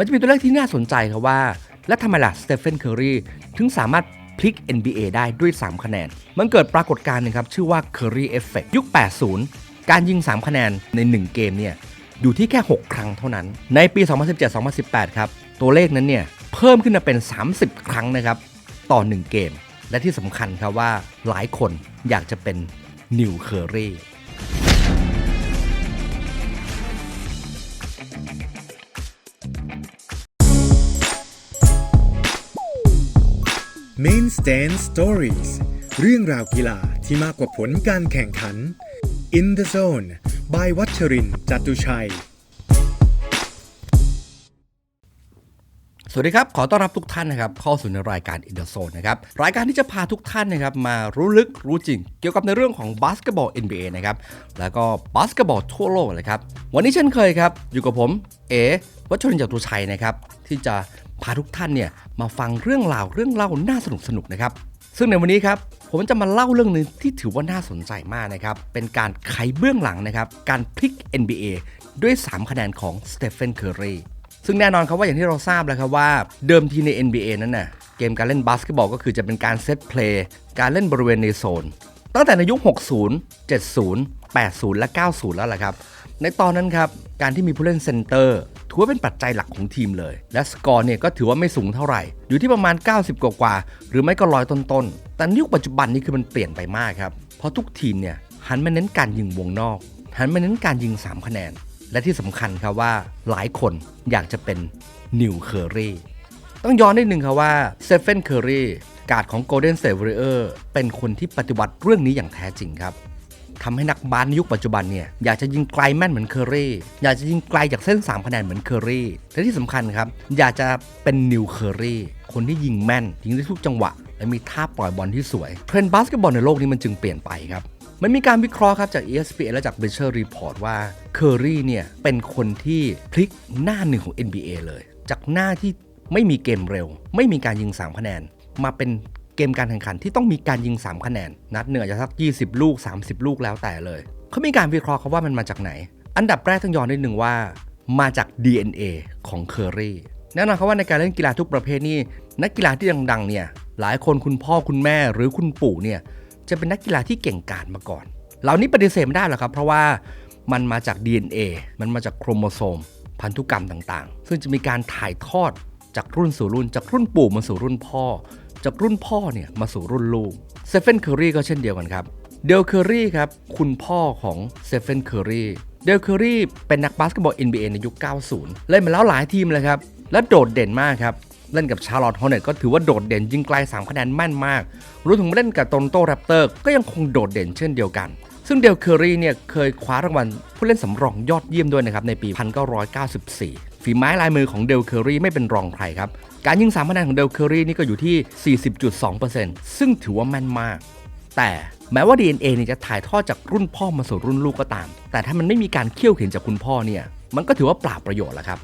มันจะมีตัวเลขที่น่าสนใจครับว่า และทำไมล่ะสเตเฟนเคอรีถึงสามารถพลิก NBA ได้ด้วย 3 คะแนน มันเกิดปรากฏการณ์หนึงครับ ชื่อว่า Curry Effect ยุค 80 การยิง 3 คะแนนใน 1 เกมเนี่ยอยู่ที่แค่ 6 ครั้งเท่านั้น ในปี 2017-2018 ครับ ตัวเลขนั้นเนี่ยเพิ่มขึ้นมาเป็น 30 ครั้งนะครับ ต่อ 1 เกม และที่สำคัญครับว่าหลายคนอยากจะเป็นนิวเคอรี Main Stand Stories เรื่องราวกีฬาที่มากกว่าผลการแข่งขัน In the Zone by วัชรินทร์จตุชัย สวัสดีครับ ขอต้อนรับทุกท่านนะครับเข้าสู่ในรายการ In the Zone นะครับ รายการที่จะพาทุกท่านนะครับมารู้ลึกรู้จริง เกี่ยวกับในเรื่องของบาสเกตบอล NBA นะครับ แล้วก็บาสเกตบอลทั่วโลกเลยครับ วันนี้เช่นเคยครับ อยู่กับผม เอวัชรินทร์จตุชัยนะครับที่จะ พาทุกท่านเนี่ยมาฟังเรื่องราวเรื่องเล่าน่าสนุกสนุกนะครับซึ่งในวันนี้ครับผมจะมาเล่าเรื่องหนึงที่ถือว่าน่าสนใจมากนะครับ เป็นการไขเบื้องหลังนะครับ การพลิก NBA ด้วย 3 คะแนนของสเตเฟนเคอร์รีซึ่งแน่นอนครับว่าอย่างที่เราทราบแล้วครับว่าเดิมทีใน NBA นั้นน่ะเกมการเล่นบาสเกตบอลก็คือจะเป็นการเซตเพลย์การเล่นบริเวณในโซน ตั้งแต่ในยุค 60 70 80 และ 90 แล้วล่ะครับ ในตอนนั้นครับ การที่มีผู้เล่นเซนเตอร์ ถือว่าเป็นปัจจัยหลักของทีมเลย และสกอร์เนี่ยก็ถือว่าไม่สูงเท่าไหร่ อยู่ที่ประมาณ 90 กว่ากว่า หรือไม่ก็ร้อยต้นๆ แต่ยุคปัจจุบันนี้คือมันเปลี่ยนไปมากครับ เพราะทุกทีมเนี่ยหันมาเน้นการยิงวงนอก หันมาเน้นการยิง 3 คะแนน และที่สำคัญครับว่าหลายคนอยากจะเป็นนิวเคอรีต้องย้อนนิดนึงครับว่าเซฟเฟนเคอรีการ์ดของ Golden State Warrior เป็นคนที่ปฏิวัติเรื่องนี้อย่างแท้จริงครับ ทำให้นักบาสในยุคปัจจุบันเนี่ยอยากจะยิงไกลแม่นเหมือนเคอรี่อยากจะยิงไกลจากเส้น3คะแนนเหมือนเคอรี่และที่สำคัญครับอยากจะเป็นนิวเคอรี่คนที่ยิงแม่นยิงได้ทุกจังหวะ และมีท่าปล่อยบอลที่สวยเทรนด์บาสเกตบอลในโลกนี้มันจึงเปลี่ยนไปครับมันมีการวิเคราะห์ครับจาก ESPN และจาก Bleacher Report ว่าเคอรี่เนี่ยเป็นคนที่พลิกหน้าหนึ่งของ NBA เลย จากหน้าที่ไม่มีเกมเร็ว ไม่มีการยิง3คะแนนมาเป็น กมการแข่งขันที่ต้องมีการยิง 3 คะแนน นัดเหนือจะสัก 20 ลูก 30 ลูกแล้วแต่เลย เขามีการวิเคราะห์ครับว่ามันมาจากไหน อันดับแรกต้องย้อนนิดนึงว่า มาจาก DNA ของเคอรี่แน่นอนครับว่าในการเล่นกีฬาทุกประเภทนี่นักกีฬาที่ดังๆเนี่ยหลายคนคุณพ่อคุณแม่หรือคุณปู่เนี่ยจะเป็นนักกีฬาที่เก่งกาจมาก่อน เหล่านี้ปฏิเสธไม่ได้หรอกครับเพราะว่ามันมาจาก DNA มันมาจากโครโมโซม พันธุกรรมต่างๆ ซึ่งจะมีการถ่ายทอดจากรุ่นสู่รุ่นจากรุ่นปู่มาสู่รุ่นพ่อ จากรุ่นพ่อเนี่ยมาสู่รุ่นลูกเซฟเฟนเคอรีก็เช่นเดียวกันครับ เดลเคอรีครับ คุณพ่อของเซฟเฟนเคอรีเดลเคอรีเป็นนักบาสเกตบอล NBA ในยุค 90 เล่นมาแล้วหลายทีมเลยครับ และโดดเด่นมากครับ เล่นกับชาร์ลอตฮอเนตก็ถือว่าโดดเด่นยิงไกล3คะแนนแม่นมากรวมถึงเล่นกับโตนโตแรปเตอร์ก็ยังคงโดดเด่นเช่นเดียวกัน ซึ่งเดลเคอรีเนี่ยเคยคว้ารางวัลผู้เล่นสำรองยอดเยี่ยมด้วยนะครับในปี 1994 ฝีไม้ลายมือของเดลเคอรีไม่เป็นรองใครครับ การยิง3คะแนนของเดลเคอรีนี่ก็อยู่ที่ 40.2%ซึ่งถือว่าแม่นมาก แต่แม้ว่า DNA เนี่ยจะถ่ายทอดจากรุ่นพ่อมาสู่รุ่นลูกก็ตาม แต่ถ้ามันไม่มีการเคี่ยวเข็นจากคุณพ่อเนี่ยมันก็ถือว่าปล่าประโยชน์แล้วครับ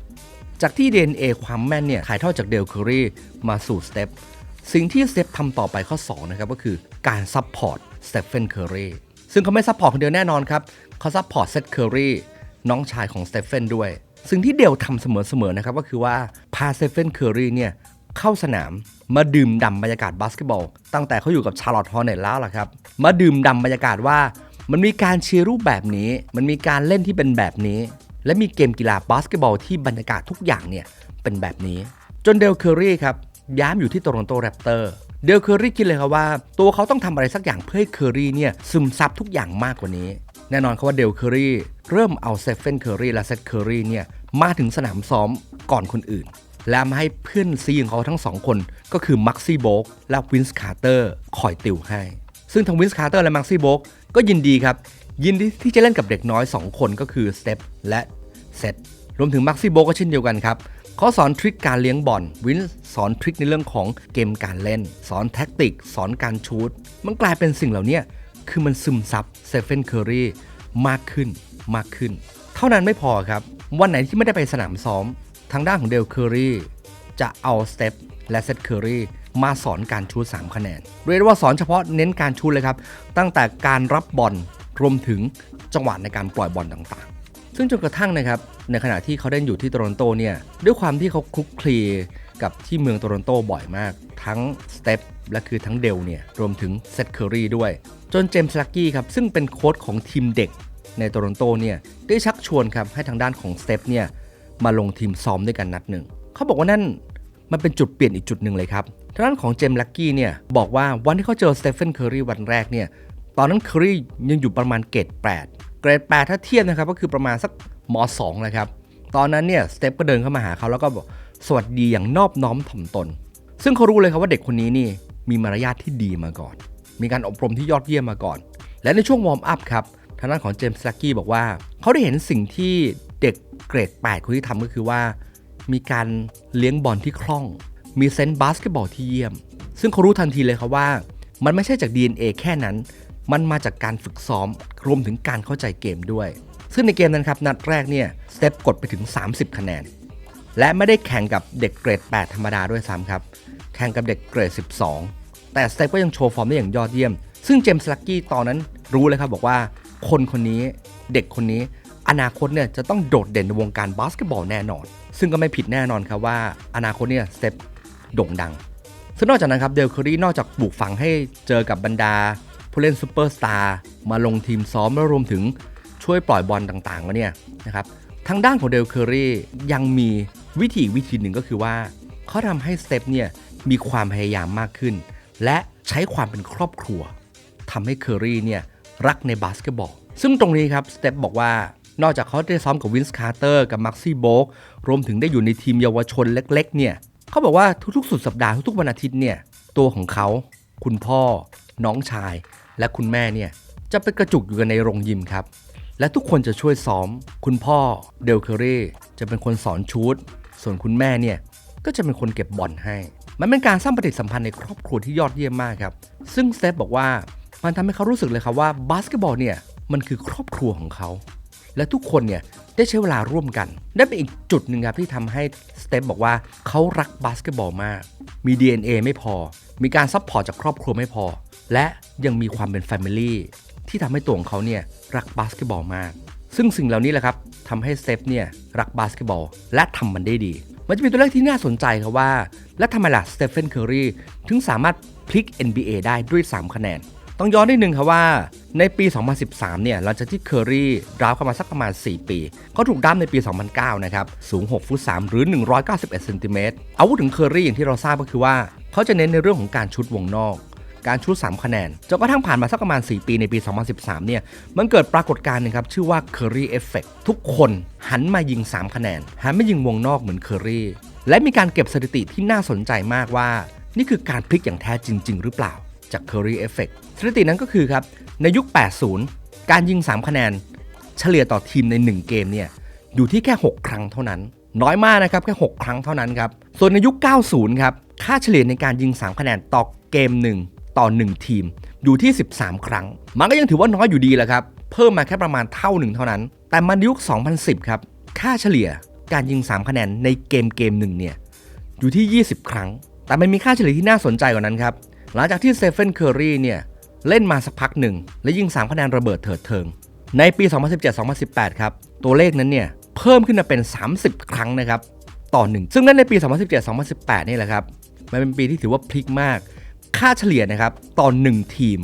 จากที่ DNA ความแม่นเนี่ยถ่ายทอดจากเดลเคอรีมาสู่สเตปสิ่งที่สเตปทำต่อไปข้อ2นะครับก็คือการซัพพอร์ตสเตฟเฟนเคอรีซึ่งเขาไม่ซัพพอร์ตคนเดียวแน่นอนครับเขาซัพพอร์ตเซตเคอรีน้องชายของสเตฟเฟนด้วย สิ่งที่เดลทำเสมอๆนะครับก็คือว่าพาเตฟเฟนเคอรีเนี่ยเข้าสนามมาดื่มด่ำบรรยากาศบาสเกตบอล ตั้งแต่เขาอยู่กับชาร์ลอตฮอร์เนตแล้วล่ะครับ มาดื่มด่ำบรรยากาศว่า มันมีการเชียร์รูปแบบนี้ มันมีการเล่นที่เป็นแบบนี้ และมีเกมกีฬาบาสเกตบอลที่บรรยากาศทุกอย่างเนี่ยเป็นแบบนี้ จนเดลเคอรี่ครับย้ายมอยู่ที่โตรอนโตแรปเตอร์เดลเคอรี่คิดเลยครับว่า ตัวเขาต้องทำอะไรสักอย่างเพื่อให้เคอรี่เนี่ยซึมซับทุกอย่างมากกว่านี้ แน่นอนครับว่าเดลเคอรี่เริ่มเอาเซฟเฟนเคอรี่และเซตเคอรี่เนี่ยมาถึงสนามซ้อมก่อนคนอื่น และมาให้เพื่อนซีของเขาทั้งสองคน ก็คือมักซี่โบกและวินส์คาร์เตอร์คอยติวให้ ซึ่งทั้งวินส์คาร์เตอร์และมักซี่โบกก็ยินดีครับ ยินดีที่จะเล่นกับเด็กน้อย 2 คนก็คือสเตปและเซตรวมถึงมักซี่โบกก็เช่นเดียวกันครับเขาสอนทริคการเลี้ยงบอลวินสอนทริคในเรื่องของเกมการเล่น สอนแท็กติก สอนการชูตมันกลายเป็นสิ่งเหล่านี้ คือมันซึมซับเซฟเฟนเคอรี่มากขึ้นมากขึ้น เท่านั้นไม่พอครับ วันไหนที่ไม่ได้ไปสนามซ้อม ทางด้านของเดลเคอรี่จะเอาสเตปและเซตเคอรี่มาสอนการชูต3คะแนน เรียกว่าสอนเฉพาะเน้นการชูเลยครับ ตั้งแต่การรับบอลรวมถึงจังหวะในการปล่อยบอลต่างๆ ซึ่งจนกระทั่งนะครับ ในขณะที่เขาได้อยู่ที่โตรอนโตเนี่ย ด้วยความที่เขาคลุกคลีกับที่เมืองโตรอนโตบ่อยมาก ทั้งสเตปและคือทั้งเดลเนี่ย รวมถึงเซตเคอรี่ด้วย จนเจมส์ลักกี้ครับซึ่งเป็นโค้ชของทีมเด็กในโตรอนโตเนี่ยได้ชักชวนครับให้ทางด้านของสเตปเนี่ยมาลงทีมซ้อมด้วยกันนัดหนึ่ง เขาบอกว่านั่นมันเป็นจุดเปลี่ยนอีกจุดหนึ่งเลยครับทางด้านของเจมส์ลักกี้เนี่ยบอกว่าวันที่เขาเจอสเตฟ e นเคอรีวันแรกเนี่ยตอนนั้นเคอรียังอยู่ประมาณเกรด8 เกรด8ถ้าเทียบนะครับก็คือประมาณสักม2เลยครับตอนนั้นเนี่ยสเตฟก็เดินเข้ามาหาเขาแล้วก็บอกสวัสดีอย่างนอบน้อมถ่อมตน ซึ่งเขารู้เลยครับว่าเด็กคนนี้นี่มีมารยาทที่ดีมาก่อน มีการอบรมที่ยอดเยี่ยมมาก่อน และในช่วงวอร์มอัพครับทางด้านของเจมส์ลักกี้บอกว่า เขาได้เห็นสิ่งที่เด็กเกรด 8 คนที่ทำก็คือว่า มีการเลี้ยงบอลที่คล่อง มีเซนส์บาสเกตบอลที่เยี่ยม ซึ่งเขารู้ทันทีเลยครับว่า มันไม่ใช่จาก DNA แค่นั้น มันมาจากการฝึกซ้อมรวมถึงการเข้าใจเกมด้วย ซึ่งในเกมนั้นครับนัดแรกเนี่ยสเต็ปกดไปถึง 30 คะแนน และไม่ได้แข่งกับเด็กเกรด 8 ธรรมดาด้วยซ้ำครับ แข่งกับเด็กเกรด 12 แต่สเตปก็ยังโชว์ฟอร์มได้อย่างยอดเยี่ยม ซึ่งเจมส์ลักกี้ตอนนั้นรู้เลยครับบอกว่าคนคนนี้เด็กคนนี้ อนาคตเนี่ยจะต้องโดดเด่นในวงการบาสเกตบอลแน่นอน ซึ่งก็ไม่ผิดแน่นอนครับว่าอนาคตเนี่ยสเตปโด่งดัง ซึ่งนอกจากนั้นครับเดลเคอรี่นอกจากปลูกฝังให้เจอกับบรรดา ผู้เล่นซูเปอร์สตาร์มาลงทีมซ้อมและรวมถึงช่วยปล่อยบอลต่างๆแล้วเนี่ยนะครับทางด้านของเดลเคอรี่ยังมีวิธีวิธีหนึ่งก็คือว่าเขาทำให้สเตปเนี่ยมีความพยายามมากขึ้น และใช้ความเป็นครอบครัวทำให้เคอรี่เนี่ยรักในบาสเกตบอล ซึ่งตรงนี้ครับสเตปบอกว่านอกจากเขาได้ซ้อมกับวินส์คาร์เตอร์กับมักซี่โบกรวมถึงได้อยู่ในทีมเยาวชนเล็กๆเนี่ยเขาบอกว่าทุกๆ สุดสัปดาห์ทุกๆวันอาทิตย์เนี่ยตัวของเขา คุณพ่อ น้องชาย และคุณแม่เนี่ยจะไปกระจุกอยู่กันในโรงยิมครับ และทุกคนจะช่วยซ้อม คุณพ่อเดลเคอรี่จะเป็นคนสอนชูตส่วนคุณแม่เนี่ยก็จะเป็นคนเก็บบอลให้ มันเป็นการสร้างปฏิสัมพันธ์ในครอบครัวที่ยอดเยี่ยมมากครับ ซึ่งเซฟบอกว่ามันทำให้เขารู้สึกเลยครับว่าบาสเกตบอลเนี่ยมันคือครอบครัวของเขา และทุกคนเนี่ยได้ใช้เวลาร่วมกัน ได้เป็นอีกจุดหนึ่งครับที่ทำให้สเตปบอกว่าเขารักบาสเกตบอลมาก มี DNA ไม่พอ มีการซัพพอร์ตจากครอบครัวไม่พอ และยังมีความเป็นแฟมิลี่ที่ทำให้ตัวของเขาเนี่ยรักบาสเกตบอลมาก ซึ่งสิ่งเหล่านี้แหละครับทำให้สเตปเนี่ยรักบาสเกตบอลและทำมันได้ดี มันจะมีตัวเลขที่น่าสนใจครับว่า และทำไมล่ะสเตฟนเคอรีถึงสามารถพลิก NBA ได้ด้วย 3 คะแนน ต้องย้อนนิดนึงครับว่าในปี 2013 เนี่ยหลังจากที่เคอรี่ดราฟเข้ามาสักประมาณ 4 ปีเขาถูกดั้มในปี 2009 นะครับ สูง 6 ฟุต 3 หรือ 191เซนติเมตรอาวุธถึงเคอรี่อย่างที่เราทราบก็คือว่า เขาจะเน้นในเรื่องของการชุดวงนอก การชุด3คะแนนจนกระทั่งผ่านมาสักประมาณ 4 ปีในปี 2013 เนี่ย มันเกิดปรากฏการณ์หนึงครับ ชื่อว่า Curry Effect ทุกคนหันมายิง 3 คะแนน หันมายิงวงนอกเหมือนเคอรี่และมีการเก็บสถิติที่น่าสนใจมากว่า นี่คือการพลิกอย่างแท้จริงจริงหรือเปล่า จาก Curry Effect สถิตินั้นก็คือครับในยุค 80 การยิง 3 คะแนน เฉลี่ยต่อทีมใน 1 เกมเนี่ยอยู่ที่แค่ 6 ครั้งเท่านั้น น้อยมากนะครับแค่ 6 ครั้งเท่านั้นครับส่วนในยุค 90 ครับค่าเฉลี่ยในการยิง 3 คะแนนต่อเกมหนึ่ง ต่อ 1 ทีมอยู่ที่ 13 ครั้ง มันก็ยังถือว่าน้อยอยู่ดีแหละครับ เพิ่มมาแค่ประมาณเท่าหนึ่งเท่านั้น แต่มันยุค 2010 ครับ ค่าเฉลี่ยการยิง 3 คะแนนในเกมเกมหนึ่งเนี่ยอยู่ที่ 20 ครั้ง แต่มันมีค่าเฉลี่ยที่น่าสนใจกว่านั้นครับ หลังจากที่เซฟเฟนเคอรีเนี่ยเล่นมาสักพักหนึ่ง และยิง 3 คะแนนระเบิดเถิดเทิง ในปี 2017-2018 ครับ ตัวเลขนั้นเนี่ยเพิ่มขึ้นมาเป็น 30 ครั้งนะครับต่อหนึ่งซึ่งนั่นในปี 2017-2018 นี่แหละครับ มันเป็นปีที่ถือว่าพลิกมาก ค่าเฉลี่ยนะครับต่อ1ทีม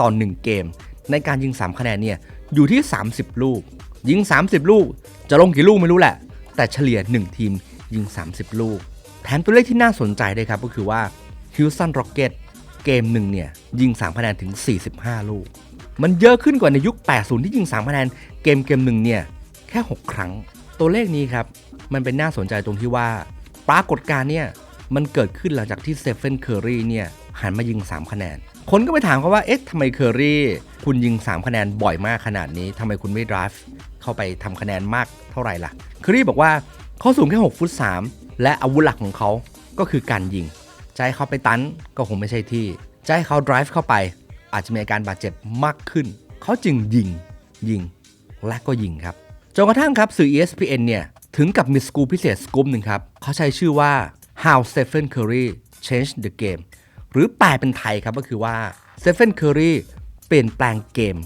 ต่อ1เกม ในการยิง 3 คะแนนเนี่ยอยู่ที่ 30 ลูก ยิง 30 ลูก จะลงกี่ลูกไม่รู้แหละ แต่เฉลี่ย 1 ทีมยิง 30 ลูก แถมตัวเลขที่น่าสนใจด้วยครับก็คือว่า Houston Rockets เกมหนึ่งเนี่ยยิง 3 คะแนนถึง 45 ลูก มันเยอะขึ้นกว่าในยุค 80 ที่ยิง 3 คะแนนเกมเกมหนึ่งเนี่ยแค่ 6 ครั้ง ตัวเลขนี้ครับมันเป็นน่าสนใจตรงที่ว่าปรากฏการณ์เนี่ย มันเกิดขึ้นหลังจากที่เซฟเฟนเคอรีเนี่ยหันมายิง 3 คะแนน คนก็ไปถามเขาว่า เอ๊ะทำไมเคอรี่คุณยิง 3 คะแนนบ่อยมากขนาดนี้ทำไมคุณไม่ดราฟเข้าไปทำคะแนนมากเท่าไหร่ล่ะ เคอรี่บอกว่าเขาสูงแค่6ฟุต3และอาวุธหลักของเขาก็คือการยิงจะให้เขาไปตันก็คงไม่ใช่ที่จะให้เขา drive เข้าไป อาจจะมีอาการบาดเจ็บมากขึ้น เขาจึงยิง ยิง และก็ยิงครับ จนกระทั่งครับสื่อ ESPN เนี่ย ถึงกับมีสกูพิเศษสกูปหนึ่งครับ เขาใช้ชื่อว่า How Stephen Curry Changed the Game หรือแปลเป็นไทยครับก็คือว่า Stephen Curry เปลี่ยนแปลงเกม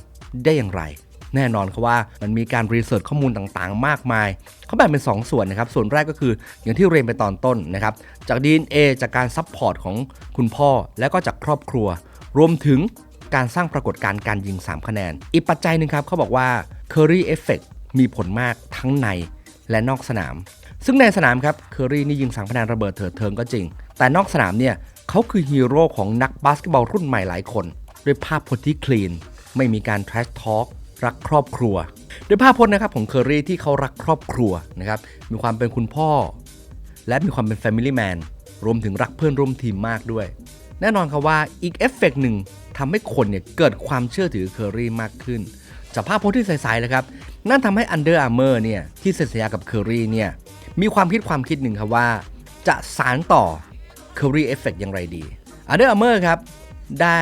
ได้อย่างไร แน่นอนครับว่ามันมีการรีเสิร์ชข้อมูลต่างๆ มากมาย เขาแบ่งเป็น 2 ส่วนนะครับ ส่วนแรกก็คืออย่างที่เรียนไปตอนต้นนะครับ จาก DNA จากการซัพพอร์ตของคุณพ่อ และก็จากครอบครัว รวมถึงการสร้างปรากฏการณ์การยิง 3 คะแนน อีกปัจจัยหนึ่งครับเขาบอกว่า Curry Effect มีผลมากทั้งในและนอกสนาม ซึ่งในสนามครับเคอรี่นี่ยิง3คะแนนระเบิดเถิดเทิงก็จริง แต่นอกสนามเนี่ยเขาคือฮีโร่ของนักบาสเกตบอลรุ่นใหม่หลายคน ด้วยภาพพจน์ที่คลีน ไม่มีการ trash talk รักครอบครัว ด้วยภาพพจน์นะครับของเคอรี่ที่เขารักครอบครัวนะครับมีความเป็นคุณพ่อ และมีความเป็น Family Man รวมถึงรักเพื่อนร่วมทีมมากด้วย แน่นอนครับว่าอีกเอฟเฟกต์หนึ่งทำให้คนเนี่ยเกิดความเชื่อถือเคอรี่มากขึ้นจากภาพโพสต์ที่ใสๆเลยครับ นั่นทำให้ Under Armour เนี่ยที่เซ็นสัญญากับเคอรี่เนี่ย มีความคิดความคิดหนึ่งครับว่า จะสารต่อ Curry Effect อย่างไรดี Under Armour ครับ ได้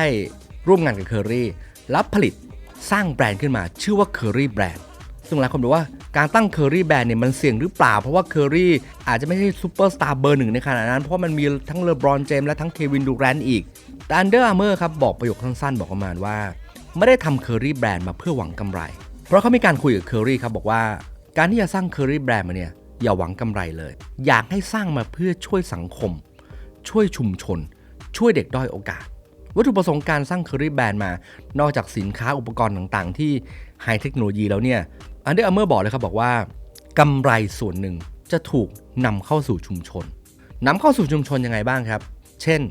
ร่วมงานกับเคอรี่รับผลิตสร้างแบรนด์ขึ้นมาชื่อว่า Curry Brand ซึ่งหลายคนบอกว่าการตั้งเคอรี่แบรนด์เนี่ยมันเสี่ยงหรือเปล่า เพราะว่าเคอรี่อาจจะไม่ใช่ซูเปอร์สตาร์เบอร์หนึ่งในขณะนั้น เพราะมันมีทั้งเลบรอนเจมส์และทั้งเควินดูแรนต์อีกแต่ Under Armour ครับบอกประโยคสั้นๆ บอกประมาณว่า ไม่ได้ทำเคอรี่แบรนด์มาเพื่อหวังกำไร เพราะเขามีการคุยกับเคอรี่ครับบอกว่า การที่จะสร้างเคอรี่แบรนด์มาเนี่ย อย่าหวังกำไรเลย อยากให้สร้างมาเพื่อช่วยสังคม ช่วยชุมชน ช่วยเด็กด้อยโอกาส วัตถุประสงค์การสร้างเคอรี่แบรนด์มา นอกจากสินค้าอุปกรณ์ต่างๆ ที่ไฮเทคโนโลยีแล้วเนี่ยอันเดอร์อเมอร์บอกเลยครับบอกว่ากำไรส่วนหนึ่งจะถูกนำเข้าสู่ชุมชนนำเข้าสู่ชุมชนยังไงบ้างครับ เช่น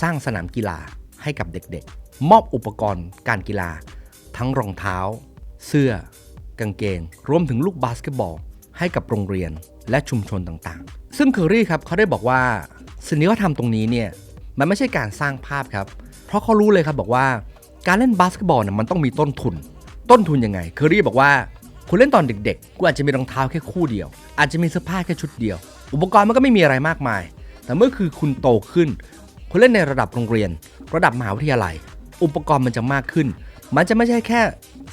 สร้างสนามกีฬาให้กับเด็กๆ มอบอุปกรณ์การกีฬา ทั้งรองเท้า เสื้อกางเกง รวมถึงลูกบาสเกตบอล ให้กับโรงเรียนและชุมชนต่างๆ ซึ่งเคอรี่ครับเขาได้บอกว่าสิ่งที่เขาทำตรงนี้เนี่ยมันไม่ใช่การสร้างภาพครับ เพราะเขารู้เลยครับบอกว่าการเล่นบาสเกตบอลเนี่ยมันต้องมีต้นทุน ต้นทุนยังไง เคอรี่บอกว่าคุณเล่นตอนเด็กๆคุณอาจจะมีรองเท้าแค่คู่เดียว อาจจะมีเสื้อผ้าแค่ชุดเดียว อุปกรณ์มันก็ไม่มีอะไรมากมาย แต่เมื่อคือคุณโตขึ้น คุณเล่นในระดับโรงเรียน ระดับมหาวิทยาลัย อุปกรณ์มันจะมากขึ้น มันจะไม่ใช่แค่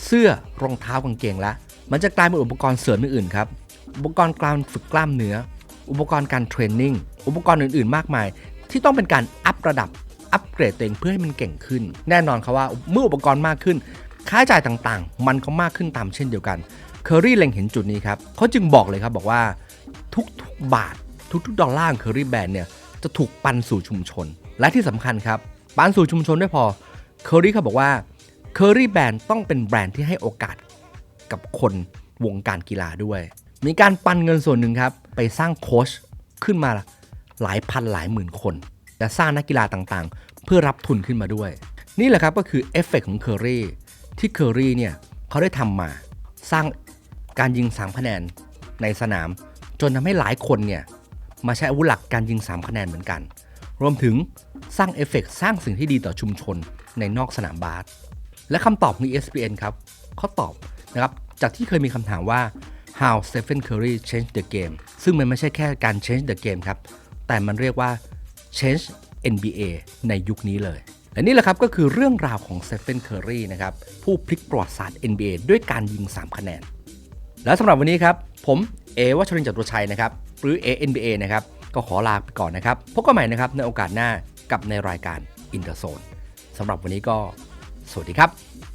เสื้อรองเท้ากางเกงละ มันจะกลายเป็นอุปกรณ์เสริมอื่นๆครับ อุปกรณ์การฝึกกล้ามเนื้อ อุปกรณ์การเทรนนิ่ง อุปกรณ์อื่น ๆ มากมาย ที่ต้องเป็นการอัพระดับ อัปเกรดตัวเองเพื่อให้มันเก่งขึ้น แน่นอนครับว่าเมื่ออุปกรณ์มากขึ้น ค่าใช้จ่ายต่างๆ มันก็มากขึ้นตามเช่นเดียวกันเคอรี่เล็งเห็นจุดนี้ครับเขาจึงบอกเลยครับบอกว่าทุกๆบาททุกๆดอลลาร์เคอรี่แบรนด์เนี่ยจะถูกปันสู่ชุมชน และที่สำคัญครับปันสู่ชุมชนไม่พอเคอรี่เขาบอกว่าเคอรี่แบรนด์ต้องเป็นแบรนด์ที่ให้โอกาสกับคนวงการกีฬาด้วย มีการปันเงินส่วนหนึ่งครับ ไปสร้างโค้ชขึ้นมาหลายพันหลายหมื่นคน และสร้างนักกีฬาต่างๆ เพื่อรับทุนขึ้นมาด้วย นี่แหละครับก็คือเอฟเฟกของเคอรี่ที่เคอรี่เนี่ยเขาได้ทำมาสร้างการยิง 3 คะแนนในสนาม จนทำให้หลายคนเนี่ยมาใช้อาวุธหลักการยิง 3 คะแนนเหมือนกัน รวมถึงสร้างเอฟเฟกสร้างสิ่งที่ดีต่อชุมชนในนอกสนามบาสและคำตอบของ ESPN ครับเขาตอบนะครับจากที่เคยมีคำถามว่า how Stephen Curry changed the game ซึ่งมันไม่ใช่แค่การ change the game ครับ แต่มันเรียกว่า change NBA ในยุคนี้เลย และนี่แหละครับก็คือเรื่องราวของ Stephen Curry นะครับ ผู้พลิกประวัติศาสตร์ NBA ด้วยการยิง 3 คะแนน และสำหรับวันนี้ครับ ผมเอวัชรินทร์จตุชัยนะครับ หรือ ANBA นะครับ ก็ขอลาไปก่อนนะครับ พบกันใหม่นะครับในโอกาสหน้ากับในรายการ In the Zone สำหรับวันนี้ก็ สวัสดีครับ